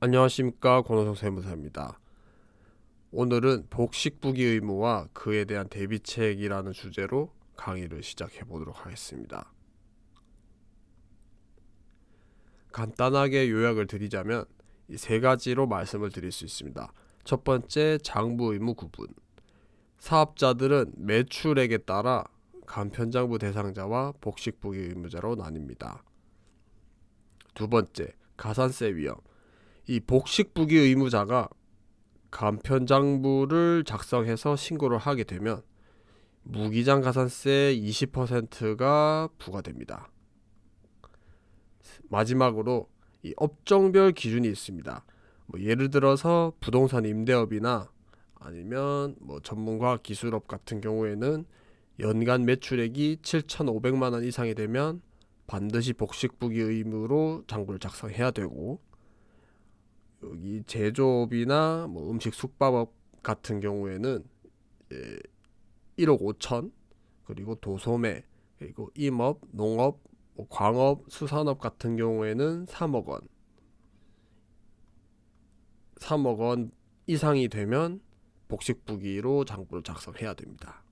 안녕하십니까 권호성 세무사입니다. 오늘은 복식부기 의무와 그에 대한 대비책이라는 주제로 강의를 시작해 보도록 하겠습니다. 간단하게 요약을 드리자면 이세 가지로 말씀을 드릴 수 있습니다. 첫 번째 장부 의무 구분. 사업자들은 매출액에 따라 간편장부 대상자와 복식부기 의무자로 나뉩니다. 두 번째 가산세 위험. 이 복식부기 의무자가 간편장부를 작성해서 신고를 하게 되면 무기장 가산세 20%가 부과됩니다. 마지막으로 이 업종별 기준이 있습니다. 뭐 예를 들어서 부동산 임대업이나 아니면 뭐 전문가 기술업 같은 경우에는 연간 매출액이 7,500만 원 이상이 되면 반드시 복식부기 의무로 장부를 작성해야 되고 여기 제조업이나 뭐 음식 숙박업 같은 경우에는 예, 1억 5천 그리고 도소매 그리고 임업, 농업, 뭐 광업, 수산업 같은 경우에는 3억 원 3억 원 이상이 되면 복식 부기로 장부를 작성해야 됩니다.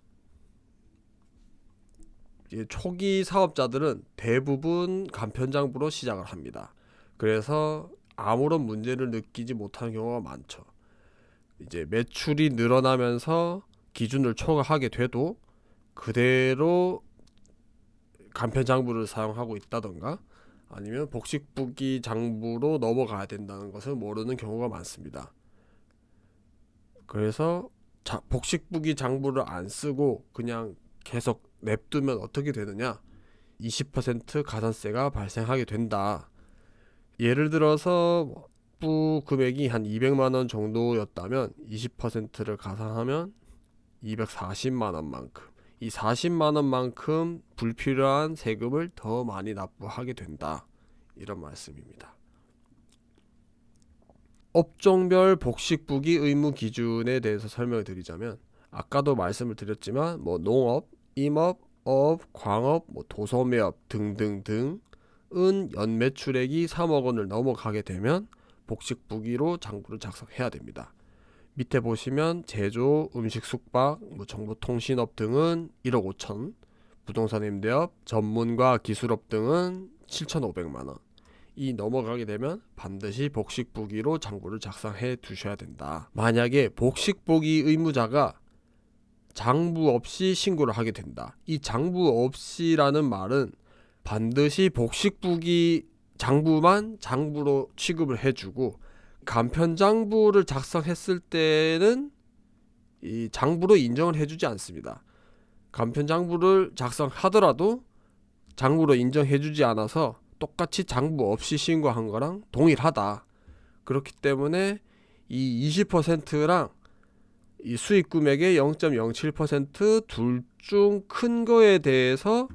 초기 사업자들은 대부분 간편장부로 시작을 합니다. 그래서 아무런 문제를 느끼지 못하는 경우가 많죠. 이제 매출이 늘어나면서 기준을 초과하게 돼도 그대로 간편 장부를 사용하고 있다던가 아니면 복식부기 장부로 넘어가야 된다는 것을 모르는 경우가 많습니다. 그래서 자, 복식부기 장부를 안 쓰고 그냥 계속 냅두면 어떻게 되느냐? 20% 가산세가 발생하게 된다. 예를 들어서 부 금액이 한 200만 원 정도였다면 20%를 가산하면 240만 원만큼 이 40만 원만큼 불필요한 세금을 더 많이 납부하게 된다. 이런 말씀입니다. 업종별 복식부기 의무 기준에 대해서 설명을 드리자면 아까도 말씀을 드렸지만 뭐 농업, 임업, 어업, 광업, 뭐 도소매업 등등등 은 연매출액이 3억 원을 넘어가게 되면 복식 부기로 장부를 작성해야 됩니다. 밑에 보시면 제조, 음식 숙박, 뭐 정보통신업 등은 1억 5천, 부동산 임대업, 전문가 기술업 등은 7,500만 원. 이 넘어가게 되면 반드시 복식 부기로 장부를 작성해 두셔야 된다. 만약에 복식 부기 의무자가 장부 없이 신고를 하게 된다. 이 장부 없이라는 말은 반드시 복식부기 장부만 장부로 취급을 해주고 간편 장부를 작성했을 때는 이 장부로 인정을 해주지 않습니다. 간편 장부를 작성하더라도 장부로 인정해주지 않아서 똑같이 장부 없이 신고한 거랑 동일하다. 그렇기 때문에 이 20%랑 이 수익 금액의 0.07%둘 중 큰 거에 대해서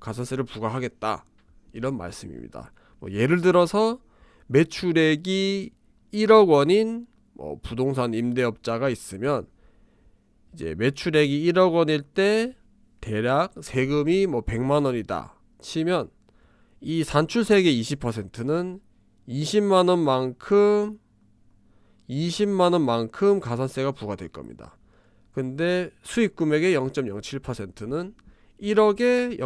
가산세를 부과하겠다 이런 말씀입니다. 뭐 예를 들어서 매출액이 1억 원인 뭐 부동산 임대업자가 있으면 이제 매출액이 1억 원일 때 대략 세금이 뭐 100만 원이다 치면 이 산출세액의 20%는 20만 원만큼 20만 원만큼 가산세가 부과될 겁니다. 근데 수익 금액의 0.07%는 1억에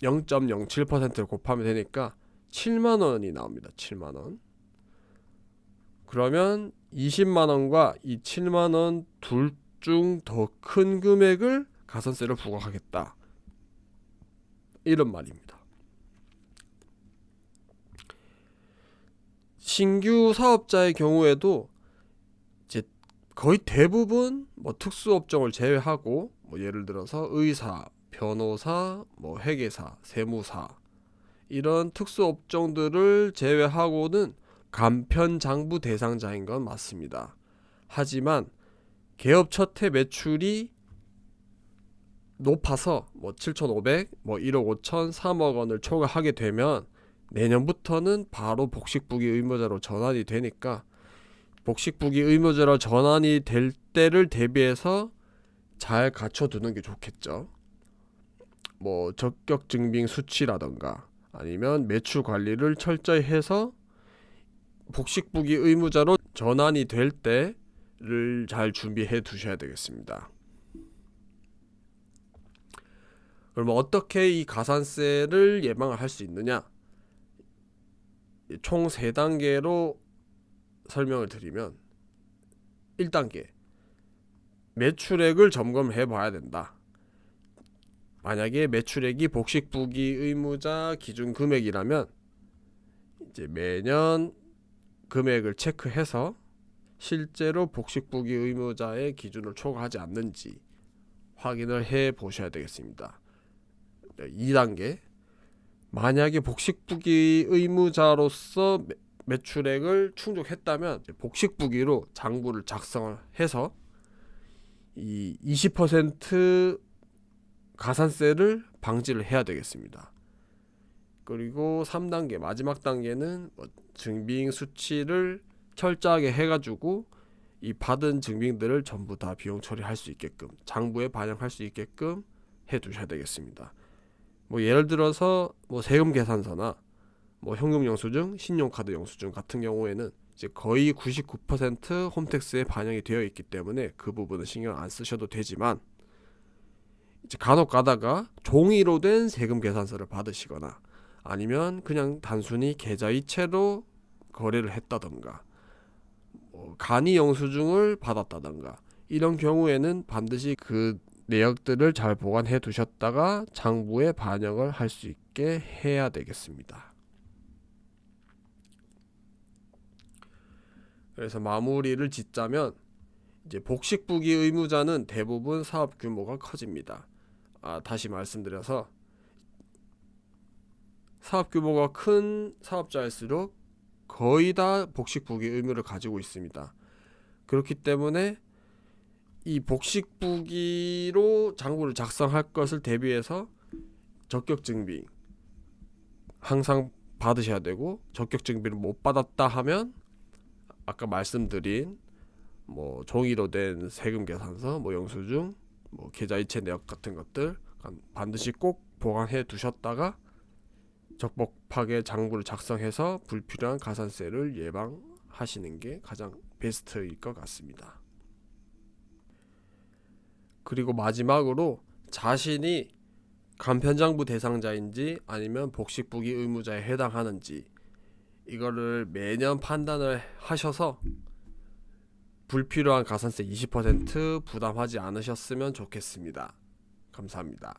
0.07%를 곱하면 되니까 7만 원이 나옵니다. 7만 원. 그러면 20만 원과 이 7만 원 둘 중 더 큰 금액을 가산세를 부과하겠다. 이런 말입니다. 신규 사업자의 경우에도 이제 거의 대부분 뭐 특수 업종을 제외하고 뭐 예를 들어서 의사, 변호사, 뭐 회계사, 세무사 이런 특수 업종들을 제외하고는 간편 장부 대상자인 건 맞습니다. 하지만 개업 첫 해 매출이 높아서 뭐 7,500, 뭐 1억 5천, 3억 원을 초과하게 되면 내년부터는 바로 복식부기 의무자로 전환이 되니까 복식부기 의무자로 전환이 될 때를 대비해서 잘 갖춰두는 게 좋겠죠. 뭐 적격 증빙 수치라던가 아니면 매출 관리를 철저히 해서 복식부기 의무자로 전환이 될 때를 잘 준비해 두셔야 되겠습니다. 그러면 어떻게 이 가산세를 예방을 할 수 있느냐? 총 3단계로 설명을 드리면 1단계 매출액을 점검해 봐야 된다. 만약에 매출액이 복식 부기 의무자 기준 금액이라면 이제 매년 금액을 체크해서 실제로 복식 부기 의무자의 기준을 초과하지 않는지 확인을 해 보셔야 되겠습니다. 2단계 만약에 복식 부기 의무자로서 매- 매출액을 충족했다면 이제 복식 부기로 장부를 작성을 해서 이 20% 가산세를 방지를 해야 되겠습니다. 그리고 3단계 마지막 단계는 뭐 증빙 수치를 철저하게 해가지고 이 받은 증빙들을 전부 다 비용 처리할 수 있게끔 장부에 반영할 수 있게끔 해 두셔야 되겠습니다. 뭐 예를 들어서 뭐 세금 계산서나 뭐 현금 영수증, 신용카드 영수증 같은 경우에는 이제 거의 99% 홈택스에 반영이 되어 있기 때문에 그 부분은 신경 안 쓰셔도 되지만 이제 간혹 가다가 종이로 된 세금 계산서를 받으시거나 아니면 그냥 단순히 계좌이체로 거래를 했다던가 뭐 간이 영수증을 받았다던가 이런 경우에는 반드시 그 내역들을 잘 보관해 두셨다가 장부에 반영을 할 수 있게 해야 되겠습니다. 그래서 마무리를 짓자면 이제 복식부기 의무자는 대부분 사업 규모가 커집니다. 아, 다시 말씀드려서 사업 규모가 큰 사업자일수록 거의 다 복식부기 의무를 가지고 있습니다. 그렇기 때문에 이 복식부기로 장부를 작성할 것을 대비해서 적격 증빙 항상 받으셔야 되고 적격 증빙을 못 받았다 하면 아까 말씀드린 뭐 종이로 된 세금 계산서, 뭐 영수증, 뭐 계좌이체 내역 같은 것들 반드시 꼭 보관해 두셨다가 적법하게 장부를 작성해서 불필요한 가산세를 예방하시는 게 가장 베스트일 것 같습니다. 그리고 마지막으로 자신이 간편장부 대상자인지 아니면 복식부기 의무자에 해당하는지 이거를 매년 판단을 하셔서 불필요한 가산세 20% 부담하지 않으셨으면 좋겠습니다. 감사합니다.